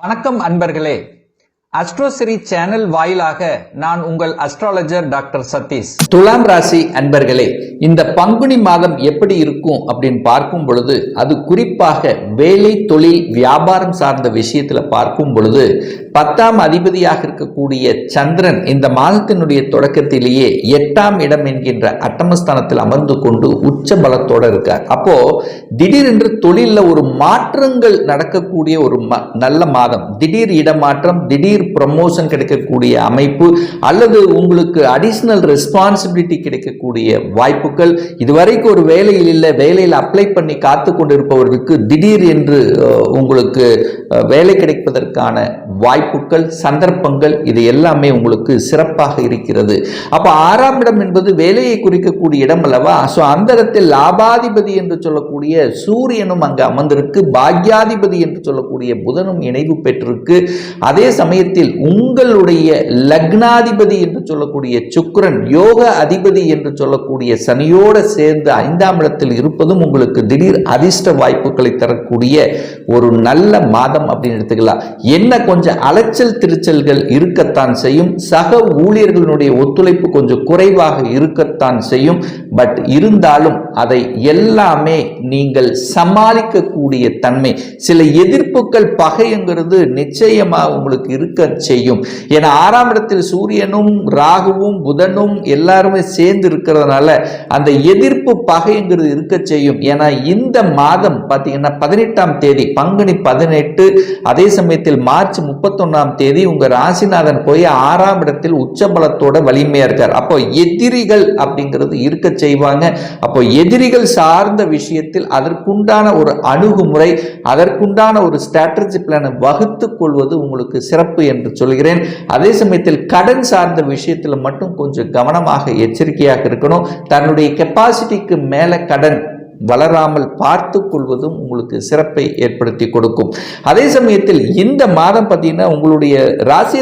வணக்கம் அன்பர்களே. அஸ்ட்ரோசிரி சேனல் வாயிலாக நான் உங்கள் அஸ்ட்ராலஜர் டாக்டர் சதீஷ். துலாம் ராசி அன்பர்களே இந்த பங்குனி மாதம் எப்படி இருக்கும் அப்படின்னு பார்க்கும் பொழுது அது குறிப்பாக வேலை தொழில் வியாபாரம் சார்ந்த விஷயத்துல பார்க்கும் பொழுது பத்தாம் அதிபதியாக இருக்கக்கூடிய சந்திரன் இந்த மாதத்தினுடைய தொடக்கத்திலேயே எட்டாம் இடம் என்கின்ற அட்டமஸ்தானத்தில் அமர்ந்து கொண்டு உச்ச பலத்தோட இருக்கார். அப்போ திடீரென்று தொழிலில் ஒரு மாற்றங்கள் நடக்கக்கூடிய ஒரு நல்ல மாதம். திடீர் இடமாற்றம் திடீர் ப்ரமோஷன் கிடைக்கக்கூடிய அமைப்பு அல்லது உங்களுக்கு அடிஷ்னல் ரெஸ்பான்சிபிலிட்டி கிடைக்கக்கூடிய வாய்ப்புகள். இதுவரைக்கும் ஒரு வேலையில் இல்லை வேலையில் அப்ளை பண்ணி காத்து கொண்டிருப்பவர்களுக்கு திடீர் என்று உங்களுக்கு வேலை கிடைப்பதற்கான வாய்ப்புகள் சந்தர்ப்பங்கள் இது எல்லாமே உங்களுக்கு சிறப்பாக இருக்கிறது. அப்போ ஆறாம் இடம் என்பது வேலையை குறிக்கக்கூடிய இடம் அல்லவா? ஸோ அந்த இடத்தில் லாபாதிபதி என்று சொல்லக்கூடிய சூரியனும் அங்கு அமர்ந்திருக்கு பாக்யாதிபதி என்று சொல்லக்கூடிய புதனும் இணைவு பெற்றிருக்கு. அதே சமயத்தில் உங்களுடைய லக்னாதிபதி என்று சொல்லக்கூடிய சுக்கரன் யோக அதிபதி என்று சொல்லக்கூடிய சனியோடு சேர்ந்து ஐந்தாம் இடத்தில் இருப்பதும் உங்களுக்கு திடீர் அதிர்ஷ்ட வாய்ப்புகளை தரக்கூடிய ஒரு நல்ல மாதம் அப்படின்னு எடுத்துக்கலாம். என்ன கொஞ்சம் அலைச்சல் திருச்சல்கள் இருக்கத்தான் செய்யும். சக ஊழியர்களுடைய ஒத்துழைப்பு கொஞ்சம் குறைவாக இருக்கத்தான் செய்யும். பட் இருந்தாலும் அதை எல்லாமே நீங்கள் சமாளிக்கக்கூடிய தன்மை. சில எதிர்ப்புகள் பகைங்கிறது நிச்சயமாக உங்களுக்கு இருக்க செய்யும். ஏன்னா ஆறாம் இடத்தில் சூரியனும் ராகுவும் புதனும் எல்லாருமே சேர்ந்து இருக்கிறதுனால அந்த எதிர்ப்பு பகைங்கிறது இருக்க செய்யும். ஏன்னா இந்த மாதம் பார்த்தீங்கன்னா பதினெட்டாம் தேதி பங்குனி பதினெட்டு அதே சமயத்தில் மார்ச் முப்பத்தொன்னாம் தேதி உங்க ராசிநாதன் போய் ஆறாம் இடத்தில் உச்சபலத்தோட வலிமையா இருக்கார். அப்போ எதிரிகள் அப்படிங்கிறது இருக்க செய்யும் செய்வாங்க. அப்போ எதிரிகள் சார்ந்த விஷயத்தில் அதற்குண்டான ஒரு அணுகுமுறை அதற்குண்டான ஒரு ஸ்ட்ராட்டஜி பிளானை வகுத்து கொள்வது உங்களுக்கு சிறப்பு என்று சொல்கிறேன். அதே சமயத்தில் கடன் சார்ந்த விஷயத்தில் மட்டும் கொஞ்சம் கவனமாக எச்சரிக்கையாக இருக்கணும். தன்னுடைய கெப்பாசிட்டிக்கு மேலே கடன் வளராமல் பார்த்து கொள்வதும் உங்களுக்கு சிறப்பை ஏற்படுத்தி கொடுக்கும். அதே சமயத்தில் இந்த மாதம் பார்த்தீங்கன்னா உங்களுடைய ராசி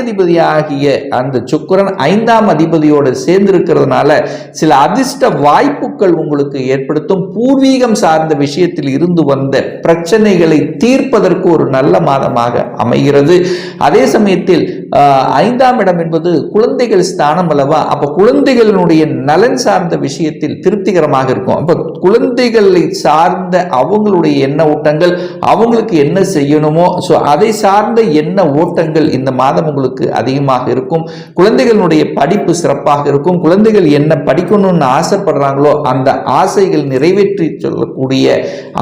ஆகிய அந்த சுக்கிரன் ஐந்தாம் அதிபதியோடு சேர்ந்திருக்கிறதுனால சில அதிர்ஷ்ட வாய்ப்புகள் உங்களுக்கு ஏற்படுத்தும். பூர்வீகம் சார்ந்த விஷயத்தில் இருந்து வந்த பிரச்சனைகளை தீர்ப்பதற்கு ஒரு நல்ல மாதமாக அமைகிறது. அதே சமயத்தில் ஐந்தாம் இடம் என்பது குழந்தைகள் ஸ்தானம் அல்லவா? அப்போ குழந்தைகளினுடைய நலன் சார்ந்த விஷயத்தில் திருப்திகரமாக இருக்கும். அப்போ குழந்தைகள் சார்ந்த அவங்களுடைய எண்ண ஓட்டங்கள் அவங்களுக்கு என்ன செய்யணுமோ ஸோ அதை சார்ந்த எண்ண ஓட்டங்கள் இந்த மாதம் உங்களுக்கு அதிகமாக இருக்கும். குழந்தைகளுடைய படிப்பு சிறப்பாக இருக்கும். குழந்தைகள் என்ன படிக்கணும்னு ஆசைப்படுறாங்களோ அந்த ஆசைகள் நிறைவேற்றி சொல்லக்கூடிய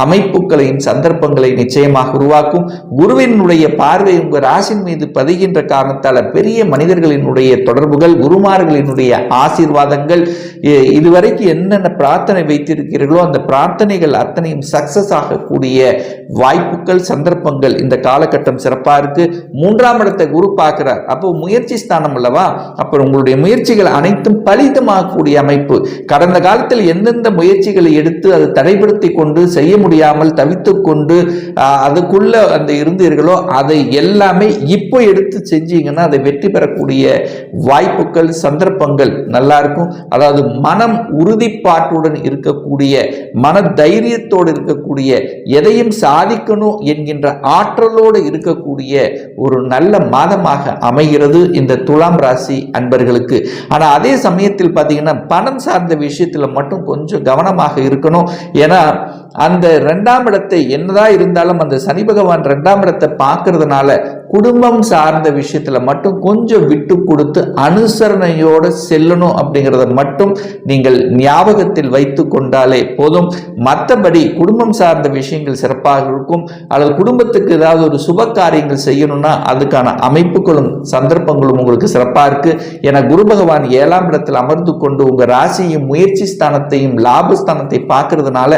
அமைப்புகளையும் சந்தர்ப்பங்களை நிச்சயமாக உருவாக்கும். குருவினுடைய பார்வை உங்கள் ராசின் மீது பதிகின்ற காரணத்தால பெரிய மனிதர்களினுடைய தொடர்புகள் குருமார்களினுடைய ஆசீர்வாதங்கள் இதுவரைக்கும் என்னென்ன பிரார்த்தனை வைத்திருக்கிறீர்களோ அந்த பிரார்த்தனைகள் அத்தனையும் சக்சஸ் ஆகக்கூடிய வாய்ப்புகள் சந்தர்ப்பங்கள் இந்த காலகட்டம் சிறப்பா இருக்கு. மூன்றாம் இடத்தை குரு பார்க்கிறார். அப்போ முயற்சி ஸ்தானம் அல்லவா? அப்போ உங்களுடைய முயற்சிகள் அனைத்தும் பலிதமாகக்கூடிய அமைப்பு. கடந்த காலத்தில் எந்தெந்த முயற்சிகளை எடுத்து அதை தடைப்படுத்தி கொண்டு செய்ய முடியாமல் தவித்து கொண்டு அதுக்குள்ள அந்த இருந்தீர்களோ அதை எல்லாமே இப்போ எடுத்து செஞ்சீங்கன்னா அதை வெற்றி பெறக்கூடிய வாய்ப்புகள் சந்தர்ப்பங்கள் நல்லா இருக்கும். அதாவது மனம் உறுதிப்பாட்டுடன் இருக்கக்கூடிய மன தைரியத்தோடு இருக்கக்கூடிய எதையும் சாதிக்கணும் என்கின்ற ஆற்றலோடு இருக்கக்கூடிய ஒரு நல்ல மாதமாக அமைகிறது இந்த துலாம் ராசி அன்பர்களுக்கு. ஆனா அதே சமயத்தில் பார்த்தீங்கன்னா பணம் சார்ந்த விஷயத்துல மட்டும் கொஞ்சம் கவனமாக இருக்கணும். ஏன்னா அந்த ரெண்டாம் இடத்தை என்னதான் இருந்தாலும் அந்த சனி பகவான் ரெண்டாம் இடத்தை பார்க்கறதுனால குடும்பம் சார்ந்த விஷயத்துல மட்டும் கொஞ்சம் விட்டு கொடுத்து அனுசரணையோட செல்லணும் அப்படிங்கிறத மட்டும் நீங்கள் ஞாபகத்தில் வைத்து கொண்டாலே போதும். மற்றபடி குடும்பம் சார்ந்த விஷயங்கள் சிறப்பாக இருக்கும். அல்லது குடும்பத்துக்கு ஏதாவது ஒரு சுப காரியங்கள் செய்யணும்னா அதுக்கான அமைப்புகளும் சந்தர்ப்பங்களும் உங்களுக்கு சிறப்பாக இருக்கு. என குரு பகவான் ஏழாம் இடத்தில் அமர்ந்து கொண்டு உங்க ராசியும் முயற்சி ஸ்தானத்தையும் லாபஸ்தானத்தை பார்க்கறதுனால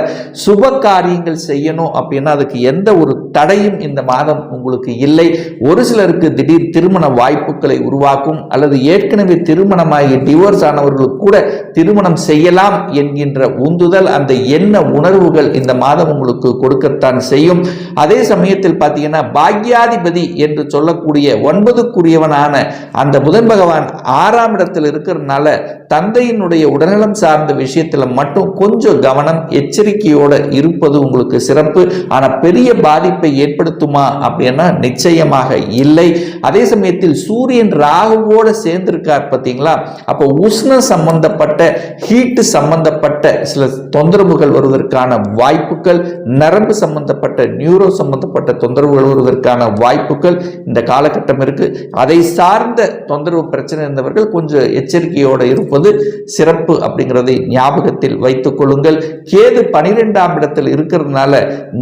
சுப காரியங்கள் செய்யணும் அப்படின்னா அதுக்கு எந்த ஒரு தடையும் இந்த மாதம் உங்களுக்கு இல்லை. ஒரு சிலருக்கு திடீர் திருமண வாய்ப்புகளை உருவாக்கும் அல்லது ஏற்கனவே திருமணமாகி டிவோர்ஸ் ஆனவர்களுக்கு கூட திருமணம் செய்யலாம் என்கின்ற உந்துதல் அந்த எண்ண உணர்வுகள் இந்த மாதம் உங்களுக்கு கொடுக்கத்தான் செய்யும். அதே சமயத்தில் பார்த்தீங்கன்னா பாக்யாதிபதி என்று சொல்லக்கூடிய ஒன்பதுக்குரியவனான அந்த புதன் பகவான் ஆறாம் இடத்தில் இருக்கிறதுனால தந்தையினுடைய உடல்நலம் சார்ந்த விஷயத்துல மட்டும் கொஞ்சம் கவனம் எச்சரிக்கையோட இருப்பது உங்களுக்கு சிறப்பு. ஆனா பெரிய பாதிப்பை ஏற்படுத்துமா அப்படின்னா நிச்சயமாக இல்லை. அதே சமயத்தில் சூரியன் ராகுவோட சேர்ந்திருக்கார் பார்த்தீங்களா? அப்போ உஷ்ண சம்பந்தப்பட்ட ஹீட்டு சம்பந்தப்பட்ட சில தொந்தரவுகள் வருவதற்கான வாய்ப்புகள் நரம்பு சம்பந்தப்பட்ட நியூரோ சம்பந்தப்பட்ட தொந்தரவுகள் வருவதற்கான வாய்ப்புகள் இந்த காலகட்டம் இருக்கு. அதை சார்ந்த தொந்தரவு பிரச்சனை இருந்தவர்கள் கொஞ்சம் எச்சரிக்கையோடு இருப்பது சிறப்பு அப்படிங்கிறதை ஞாபகத்தில் வைத்துக் கொள்ளுங்கள். கேது பனிரெண்டாம் இடத்தில் இருக்கிறதுனால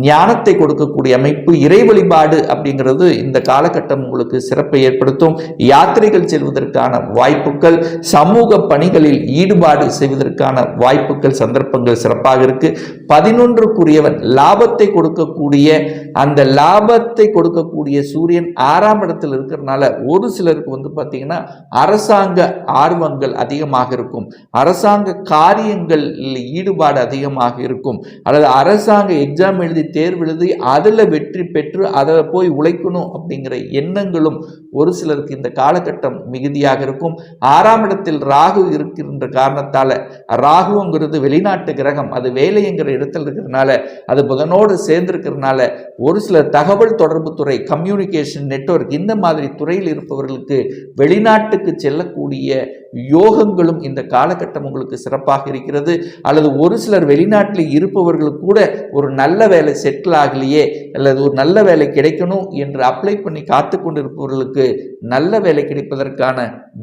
ஞானத்தை கொடுக்கக்கூடிய அமைப்பு இறை வழிபாடு அப்படிங்கிறது இந்த காலகட்டம் உங்களுக்கு சிறப்பை ஏற்படுத்தும். யாத்திரைகள் செல்வதற்கான வாய்ப்புகள் சமூக பணிகளில் ஈடுபாடு செய்வதற்கான வாய்ப்புகள் சந்தர்ப்பங்கள் சிறப்பாக இருக்கு. பதினொன்றுக்குரியவன் லாபத்தை கொடுக்கக்கூடிய அந்த லாபத்தை கொடுக்கக்கூடிய சூரியன் ஆறாம் இடத்தில் இருக்கிறதுனால ஒரு சிலருக்கு வந்து பார்த்தீங்கன்னா அரசாங்க ஆர்வங்கள் அதிகமாக இருக்கும். அரசாங்க காரியங்கள் ஈடுபாடு அதிகமாக இருக்கும். அல்லது அரசாங்க எக்ஸாம் எழுதி தேர்வு எழுதி அதில் வெற்றி பெற்று அதை போய் உழைக்கணும் அப்படிங்கிற எண்ணங்களும் ஒரு சிலருக்கு இந்த காலகட்டம் மிகுதியாக இருக்கும். ஆறாம் இடத்தில் ராகு இருக்கின்ற காரணத்தால் ராகுங்கிறது வெளிநாட்டு கிரகம் அது வேலைங்கிற இடத்துல இருக்கிறதுனால அது புதனோடு சேர்ந்திருக்கிறதுனால ஒரு சில தகவல் தொடர்பு துறை கம்யூனிகேஷன் நெட்வொர்க் இந்த மாதிரி துறையில் இருப்பவர்களுக்கு வெளிநாட்டுக்கு செல்லக்கூடிய யோகங்களும் இந்த காலகட்டம் உங்களுக்கு சிறப்பாக இருக்கிறது. அல்லது ஒரு சிலர் வெளிநாட்டில் இருப்பவர்கள் கூட ஒரு நல்ல வேலை செட்டில் ஆகலையே அல்லது ஒரு நல்ல வேலை கிடைக்கணும் என்று அப்ளை பண்ணி காத்து கொண்டிருப்பவர்களுக்கு நல்ல வேலை கிடைப்பதற்கான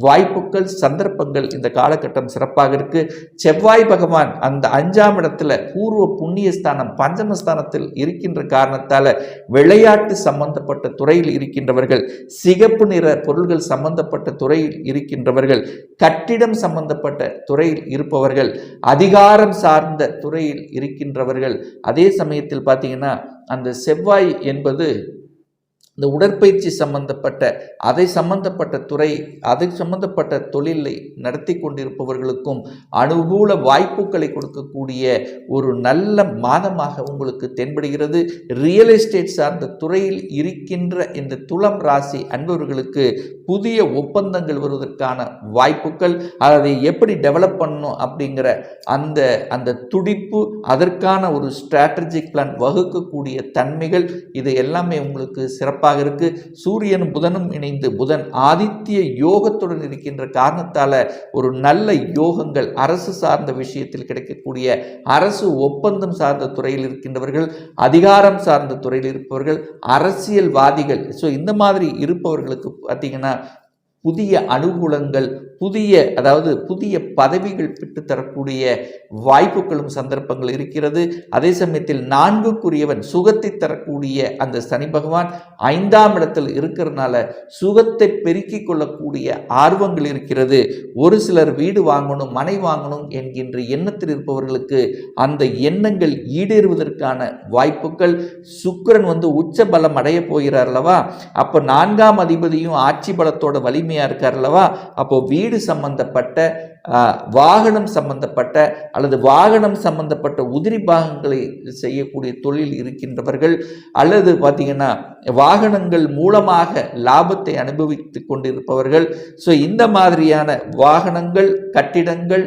வாய்ப்புகள் சந்தர்ப்பங்கள் இந்த காலகட்டம் சிறப்பாக இருக்கு. செவ்வாய் பகவான் அந்த அஞ்சாம் இடத்துல பூர்வ புண்ணியஸ்தானம் பஞ்சமஸ்தானத்தில் இருக்கின்ற காரணத்தால விளையாட்டு சம்பந்தப்பட்ட துறையில் இருக்கின்றவர்கள் சிகப்பு நிற பொருள்கள் சம்பந்தப்பட்ட துறையில் இருக்கின்றவர்கள் கட்டிடம் சம்பந்தப்பட்ட துறையில் இருப்பவர்கள் அதிகாரம் சார்ந்த துறையில் இருக்கின்றவர்கள். அதே சமயத்தில் பார்த்தீங்கன்னா அந்த செவ்வாய் என்பது இந்த உடற்பயிற்சி சம்பந்தப்பட்ட அதை சம்பந்தப்பட்ட துறை அதை சம்பந்தப்பட்ட தொழிலை நடத்தி கொண்டிருப்பவர்களுக்கும் அனுகூல வாய்ப்புகளை கொடுக்கக்கூடிய ஒரு நல்ல மாதமாக உங்களுக்கு தென்படுகிறது. ரியல் எஸ்டேட் சார்ந்த துறையில் இருக்கின்ற இந்த துளம் ராசி அன்பவர்களுக்கு புதிய ஒப்பந்தங்கள் வருவதற்கான வாய்ப்புகள் அதை எப்படி டெவலப் பண்ணணும் அப்படிங்கிற அந்த அந்த துடிப்பு அதற்கான ஒரு ஸ்ட்ராட்டஜிக் பிளான் வகுக்கக்கூடிய தன்மைகள் இது எல்லாமே உங்களுக்கு சிறப்பு சிறப்பாக இருக்கு. சூரியனும் புதனும் இணைந்து புதன் ஆதித்ய யோகத்துடன் இருக்கின்ற காரணத்தால ஒரு நல்ல யோகங்கள் அரசு சார்ந்த விஷயத்தில் கிடைக்கக்கூடிய அரசு ஒப்பந்தம் சார்ந்த துறையில் இருக்கின்றவர்கள் அதிகாரம் சார்ந்த துறையில் இருப்பவர்கள் அரசியல்வாதிகள். ஸோ இந்த மாதிரி இருப்பவர்களுக்கு பார்த்தீங்கன்னா புதிய அனுகூலங்கள் புதிய அதாவது புதிய பதவிகள் பெற்றுத்தரக்கூடிய வாய்ப்புகளும் சந்தர்ப்பங்கள் இருக்கிறது. அதே சமயத்தில் நான்குக்குரியவன் சுகத்தை தரக்கூடிய அந்த சனி பகவான் ஐந்தாம் இடத்தில் இருக்கிறதுனால சுகத்தை பெருக்கிக் கொள்ளக்கூடிய ஆர்வங்கள் இருக்கிறது. ஒரு சிலர் வீடு வாங்கணும் மனை வாங்கணும் என்கின்ற எண்ணத்தில் இருப்பவர்களுக்கு அந்த எண்ணங்கள் ஈடேறுவதற்கான வாய்ப்புகள். சுக்கிரன் வந்து உச்ச பலம் அடைய போகிறார் அல்லவா? அப்போ நான்காம் அதிபதியும் ஆட்சி பலத்தோட வலிமையாக இருக்கார் அல்லவா? அப்போது வீடு வீடு சம்பந்தப்பட்ட வாகனம் சம்பந்தப்பட்ட அல்லது வாகனம் சம்பந்தப்பட்ட உதிரி பாகங்களை செய்யக்கூடிய தொழில் இருக்கின்றவர்கள் அல்லது பார்த்தீங்கன்னா வாகனங்கள் மூலமாக லாபத்தை அனுபவித்து கொண்டிருப்பவர்கள். ஸோ இந்த மாதிரியான வாகனங்கள் கட்டிடங்கள்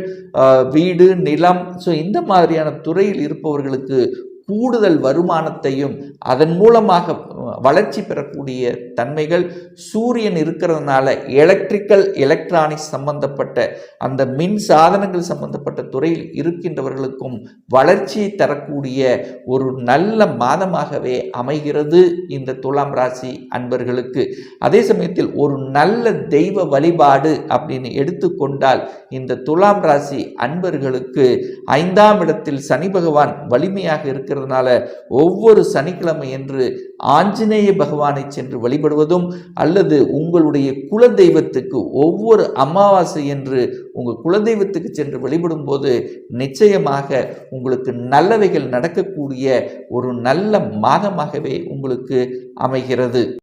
வீடு நிலம் ஸோ இந்த மாதிரியான துறையில் இருப்பவர்களுக்கு கூடுதல் வருமானத்தையும் அதன் மூலமாக வளர்ச்சி பெறக்கூடிய தன்மைகள் சூரியன் இருக்கிறதுனால எலக்ட்ரிக்கல் எலக்ட்ரானிக்ஸ் சம்பந்தப்பட்ட அந்த மின் சாதனங்கள் சம்பந்தப்பட்ட துறையில் இருக்கின்றவர்களுக்கும் வளர்ச்சியை தரக்கூடிய ஒரு நல்ல மாதமாகவே அமைகிறது இந்த துலாம் ராசி அன்பர்களுக்கு. அதே சமயத்தில் ஒரு நல்ல தெய்வ வழிபாடு அப்படின்னு எடுத்துக்கொண்டால் இந்த துலாம் ராசி அன்பர்களுக்கு ஐந்தாம் இடத்தில் சனி பகவான் வலிமையாக இருக்கிறதுனால ஒவ்வொரு சனிக்கிழமை என்று ஆஞ்சநேய பகவானை சென்று வழிபடுவதும் அல்லது உங்களுடைய குலதெய்வத்துக்கு ஒவ்வொரு அமாவாசை என்று உங்கள் குலதெய்வத்துக்கு சென்று வழிபடும் போது நிச்சயமாக உங்களுக்கு நல்லவைகள் நடக்கக்கூடிய ஒரு நல்ல மாதமாகவே உங்களுக்கு அமைகிறது.